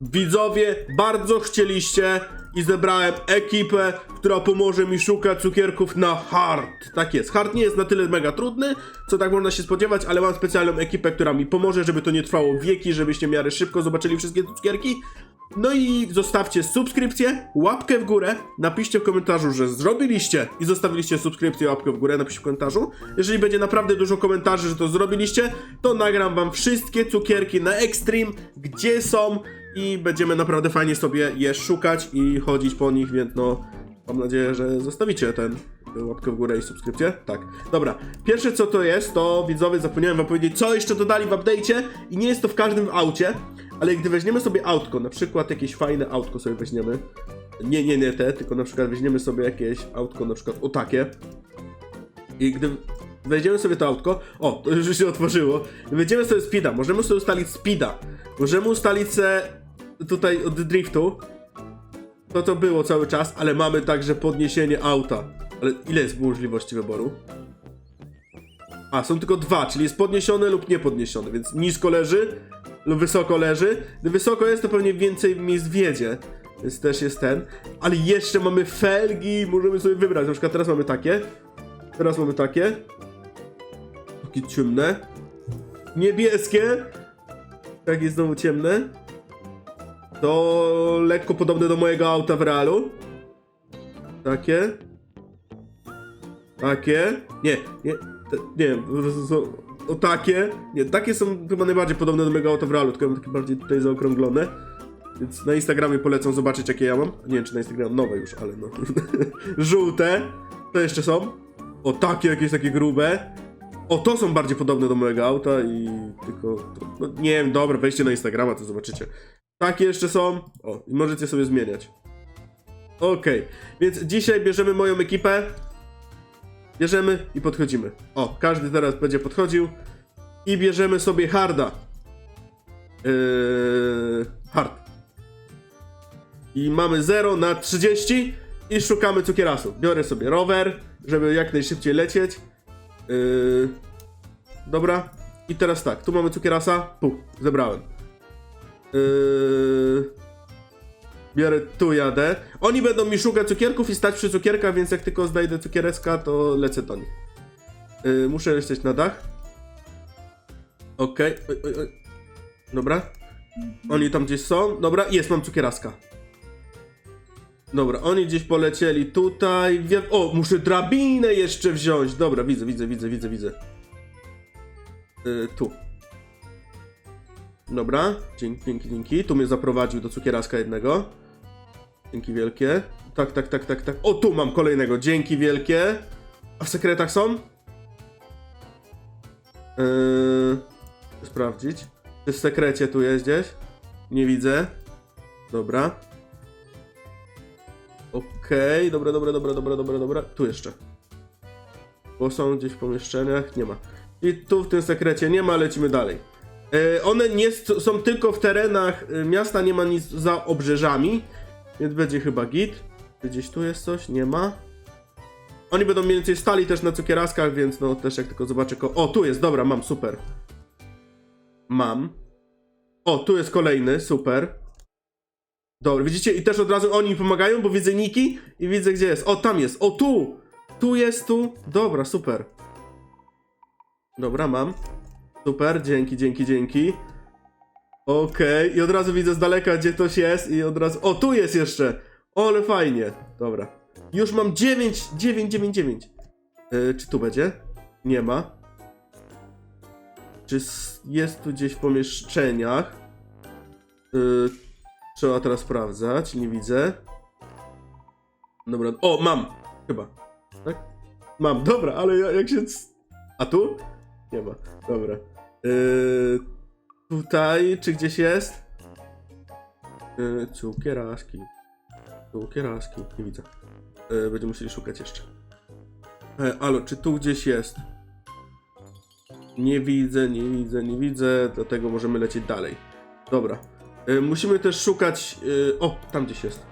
Widzowie bardzo chcieliście i zebrałem ekipę, która pomoże mi szukać cukierków na hard. Tak jest. Hard nie jest na tyle mega trudny, co tak można się spodziewać, ale mam specjalną ekipę, która mi pomoże, żeby to nie trwało wieki, żebyście w miarę szybko zobaczyli wszystkie cukierki. No i zostawcie subskrypcję, łapkę w górę, napiszcie w komentarzu, że zrobiliście i zostawiliście subskrypcję, łapkę w górę, napiszcie w komentarzu. Jeżeli będzie naprawdę dużo komentarzy, że to zrobiliście, to nagram wam wszystkie cukierki na Extreme, gdzie są i będziemy naprawdę fajnie sobie je szukać i chodzić po nich, więc no mam nadzieję, że zostawicie ten łapkę w górę i subskrypcję. Tak. Dobra. Pierwsze co to jest, to widzowie zapomniałem wam powiedzieć, co jeszcze dodali w update'cie i nie jest to w każdym aucie, ale gdy weźmiemy sobie autko, na przykład jakieś fajne autko sobie weźmiemy, nie, nie, nie te, tylko na przykład weźmiemy sobie jakieś autko, na przykład o takie i gdy wejdziemy sobie to autko, o, to już się otworzyło, wejdziemy sobie speeda, możemy sobie ustalić speeda, możemy ustalić se tutaj od driftu, to to było cały czas, ale mamy także podniesienie auta. Ale ile jest możliwości wyboru? A, są tylko dwa, czyli jest podniesiony lub niepodniesiony, więc nisko leży lub wysoko leży. Gdy wysoko jest, to pewnie więcej miejsc wiedzie, więc też jest ten. Ale jeszcze mamy felgi, możemy sobie wybrać. Na przykład teraz mamy takie, teraz mamy takie. Takie ciemne. Niebieskie. Takie znowu ciemne. To lekko podobne do mojego auta w realu. Takie. Takie. Nie, nie. Te, nie. O takie. Nie, takie są chyba najbardziej podobne do mojego auta w realu, tylko ja mam takie bardziej tutaj zaokrąglone. Więc na Instagramie polecam zobaczyć jakie ja mam. Nie wiem czy na Instagram nowe już, ale no. Żółte. To jeszcze są. O takie jakieś takie grube. O, to są bardziej podobne do mojego auta i tylko. No, nie wiem, dobra, wejdźcie na Instagrama, to zobaczycie. Takie jeszcze są. O, i możecie sobie zmieniać. Okej, więc dzisiaj bierzemy moją ekipę. Bierzemy i podchodzimy. O, każdy teraz będzie podchodził. I bierzemy sobie harda. Yy, hard. I mamy 0 na 30 i szukamy cukierasu. Biorę sobie rower, żeby jak najszybciej lecieć. Yy, dobra. I teraz tak, tu mamy cukierasa. Puh, zebrałem. Yy, biorę tu jadę. Oni będą mi szukać cukierków i stać przy cukierkach, więc jak tylko znajdę cukiereska, to lecę do nich. Yy, muszę lecieć na dach. Okej. Oj, oj, oj. Dobra. Oni tam gdzieś są. Dobra, jest, mam cukieraska. Dobra, oni gdzieś polecieli tutaj. Wie... O, muszę drabinę jeszcze wziąć. Dobra, widzę, widzę, widzę, widzę, widzę. Yy, tu. Dobra, dzięki, dzięki, dzięki. Tu mnie zaprowadził do cukieraska jednego. Dzięki wielkie. Tak, tak, tak, tak, tak. O, tu mam kolejnego. Dzięki wielkie. A w sekretach są? Yy, sprawdzić. Czy w sekrecie tu jest gdzieś? Nie widzę. Dobra. Okej, dobra, dobra, dobra, dobra, dobra, dobra. Tu jeszcze. Bo są gdzieś w pomieszczeniach, nie ma. I tu w tym sekrecie nie ma, lecimy dalej. E, one nie są tylko w terenach e, miasta, nie ma nic za obrzeżami, więc będzie chyba git. Gdzieś tu jest coś? Nie ma. Oni będą mniej więcej stali też na cukieraskach, więc no też jak tylko zobaczę ko... O, tu jest, dobra, mam, super. Mam. O, tu jest kolejny, super. Dobra, widzicie? I też od razu oni mi pomagają, bo widzę Niki i widzę gdzie jest. O, tam jest. O, tu! Tu jest, tu. Dobra, super. Dobra, mam. Super, dzięki, dzięki, dzięki. Okej, i od razu widzę z daleka, gdzie ktoś jest i od razu... O, tu jest jeszcze! O, ale fajnie. Dobra. Już mam 9, 9, 9, 9. Yy, czy tu będzie? Nie ma. Czy jest tu gdzieś w pomieszczeniach? Yy, trzeba teraz sprawdzać, nie widzę. Dobra, o, mam! Chyba. Tak? Mam, dobra, ale ja- jak się... A tu? Nie ma. Dobra. Yy, tutaj, czy gdzieś jest? Yy, cukieraski. Cukieraski. Nie widzę. Yy, będziemy musieli szukać jeszcze. E, alo, czy tu gdzieś jest? Nie widzę, nie widzę, nie widzę, dlatego możemy lecieć dalej. Dobra. Yy, musimy też szukać... Yy, o, tam gdzieś jest.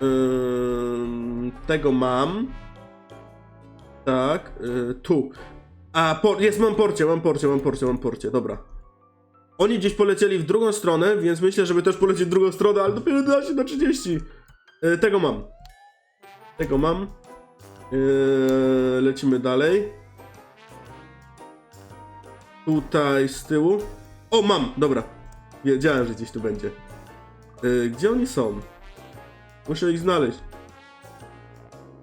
Yy, tego mam. Tak, yy, tu. A, por, jest, mam porcie, mam porcie, mam porcie, mam porcie, dobra. Oni gdzieś polecieli w drugą stronę, więc myślę, żeby też polecieć w drugą stronę, ale dopiero 11 na 30. E, tego mam. Tego mam. E, lecimy dalej. Tutaj z tyłu. O, mam! Dobra. Wiedziałem, że gdzieś tu będzie. E, gdzie oni są? Muszę ich znaleźć.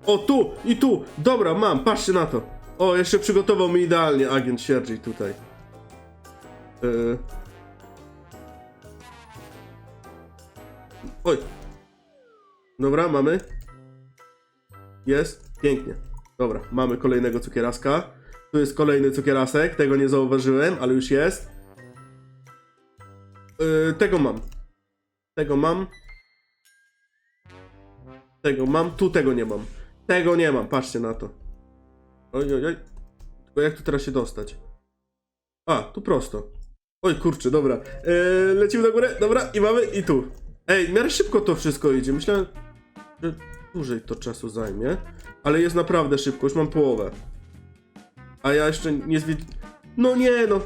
O, tu i tu! Dobra, mam, patrzcie na to. O, jeszcze przygotował mi idealnie agent Siergi tutaj. Yy. Oj. Dobra, mamy. Jest. Pięknie. Dobra, mamy kolejnego cukieraska. Tu jest kolejny cukierasek, tego nie zauważyłem, ale już jest. Yy, tego mam. Tego mam. Tego mam, tu tego nie mam. Tego nie mam, patrzcie na to. Oj, oj, oj. Tylko jak tu teraz się dostać? A, tu prosto. Oj, kurczę, dobra. Eee, lecimy na górę, dobra, i mamy, i tu. Ej, w miarę szybko to wszystko idzie. Myślałem, że dłużej to czasu zajmie. Ale jest naprawdę szybko, już mam połowę. A ja jeszcze nie zwiedz... No nie, no.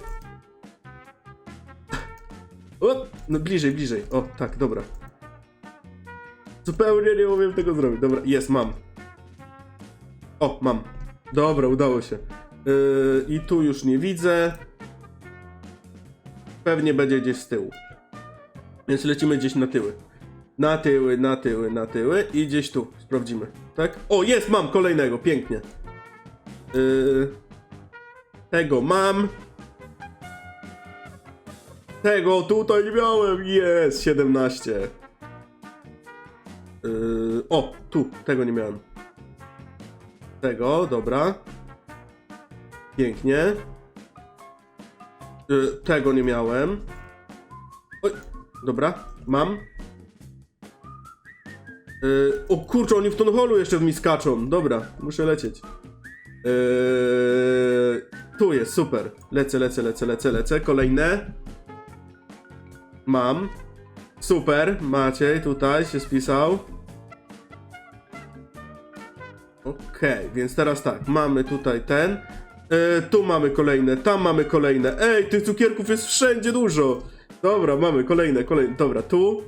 O, no bliżej, bliżej. O, tak, dobra. Zupełnie nie umiem tego zrobić. Dobra, jest, mam. O, mam. Dobra, udało się. Yy, I tu już nie widzę. Pewnie będzie gdzieś z tyłu. Więc lecimy gdzieś na tyły. Na tyły, na tyły, na tyły i gdzieś tu. Sprawdzimy. Tak? O, jest, mam kolejnego. Pięknie. Yy, tego mam. Tego tutaj miałem. Jest, 17. Yy, o, tu, tego nie miałem. Tego, dobra. Pięknie. Yy, tego nie miałem. Oj, dobra, mam. Yy, o kurczę, oni w tą holu jeszcze w mi skaczą. Dobra, muszę lecieć. Yy, tu jest, super. Lecę, lecę, lecę, lecę, lecę. Kolejne. Mam. Super, Maciej tutaj się spisał. Okej, więc teraz tak, mamy tutaj ten. E, tu mamy kolejne, tam mamy kolejne. Ej, tych cukierków jest wszędzie dużo. Dobra, mamy kolejne, kolejne. Dobra, tu.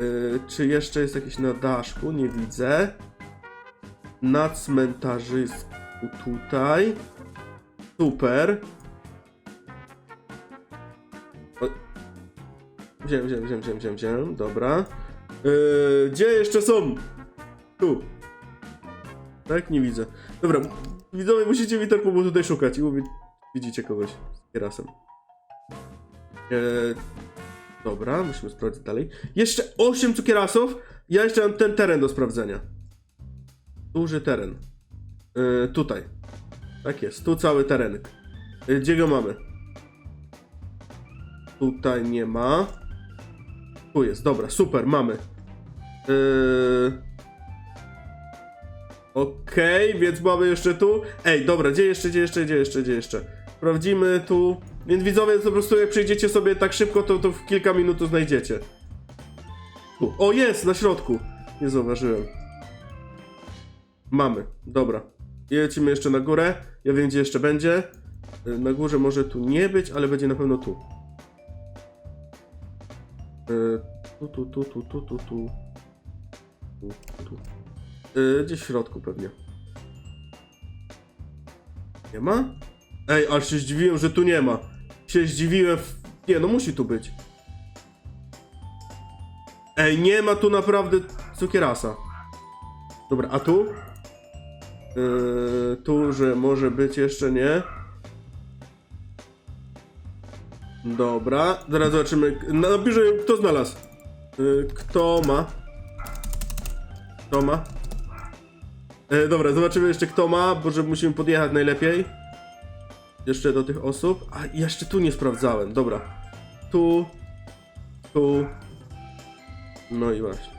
E, czy jeszcze jest jakiś na daszku? Nie widzę. Na cmentarzysku tutaj. Super. Wziąłem, wziąłem, wziąłem, wziąłem, wziąłem. Dobra. E, gdzie jeszcze są? Tu. Tak? Nie widzę. Dobra, widzowie, musicie mi tutaj szukać i mówię, widzicie kogoś z kierasem. Eee, dobra, musimy sprawdzić dalej. Jeszcze 8 cukierasów. Ja jeszcze mam ten teren do sprawdzenia. Duży teren. Eee, tutaj. Tak jest, tu cały terenek. Eee, gdzie go mamy? Tutaj nie ma. Tu jest, dobra, super, mamy. Eee... Okej, więc mamy jeszcze tu. Ej, dobra, gdzie jeszcze, gdzie jeszcze, gdzie jeszcze, gdzie jeszcze? Sprawdzimy tu. Więc widzowie, po prostu jak przejdziecie sobie tak szybko, to, to w kilka minut to znajdziecie. Tu. O, jest, na środku. Nie zauważyłem. Mamy, dobra. Lecimy jeszcze na górę. Ja wiem, gdzie jeszcze będzie. Y, Na górze może tu nie być, ale będzie na pewno tu. Y, Tu, tu, tu, tu, tu, tu, tu. Tu, tu. Yy, gdzieś w środku pewnie. Nie ma? Ej, aż się zdziwiłem, że tu nie ma. Się zdziwiłem w... Nie, no musi tu być. Ej, nie ma tu naprawdę cukierasa. Dobra, a tu? Yy, tu, że może być jeszcze nie. Dobra, teraz zobaczymy. Napiszę, kto znalazł. Yy, kto ma? Kto ma? E, dobra, zobaczymy jeszcze kto ma, bo że musimy podjechać najlepiej. Jeszcze do tych osób. A jeszcze tu nie sprawdzałem, dobra. Tu, tu. No i właśnie.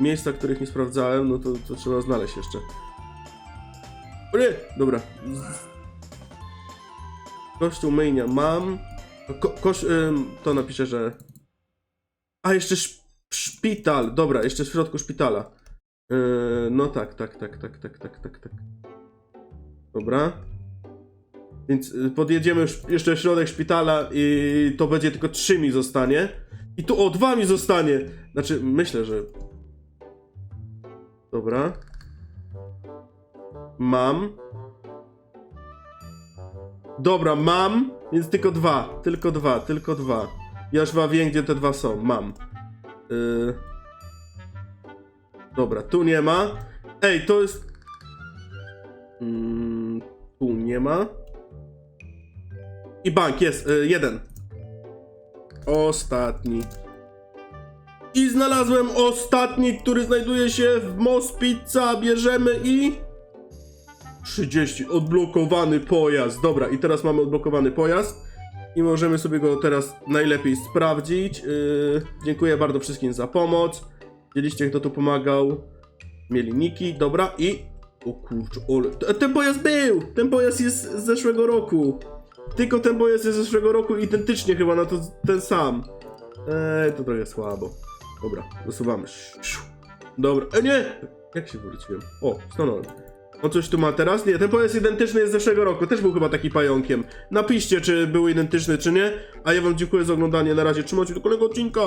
Miejsca, których nie sprawdzałem, no to, to trzeba znaleźć jeszcze. O nie! Dobra. Kościół myjnia mam. Ko koś ym, to napiszę, że... A, jeszcze szp szpital. Dobra, jeszcze w środku szpitala. Yy, no tak, tak, tak, tak, tak, tak, tak, tak. Dobra. Więc y, podjedziemy już jeszcze środek szpitala i to będzie tylko trzy mi zostanie. I tu o, dwa mi zostanie. Znaczy, myślę, że... Dobra. Mam. Dobra, mam, więc tylko dwa. Tylko dwa, tylko dwa. Ja już wiem, gdzie te dwa są. Mam. Yy... Dobra, tu nie ma. Ej, to jest... Mm, tu nie ma. I bank, jest, y, jeden. Ostatni. I znalazłem ostatni, który znajduje się w Most Pizza. Bierzemy i... 30. Odblokowany pojazd. Dobra, i teraz mamy odblokowany pojazd. I możemy sobie go teraz najlepiej sprawdzić. Yy, dziękuję bardzo wszystkim za pomoc. Widzieliście, kto tu pomagał. Mieli niki, dobra, i... O kurczę, ole... Ten pojazd był! Ten pojazd jest z zeszłego roku. Tylko ten pojazd jest z zeszłego roku identycznie chyba na to ten sam. Eee, to trochę słabo. Dobra, dosuwamy. Siu. Dobra, e nie! Jak się wróciłem? O, stanąłem. On coś tu ma teraz? Nie, ten pojazd identyczny jest z zeszłego roku. Też był chyba taki pająkiem. Napiszcie, czy był identyczny, czy nie. A ja wam dziękuję za oglądanie. Na razie trzymajcie do kolejnego odcinka.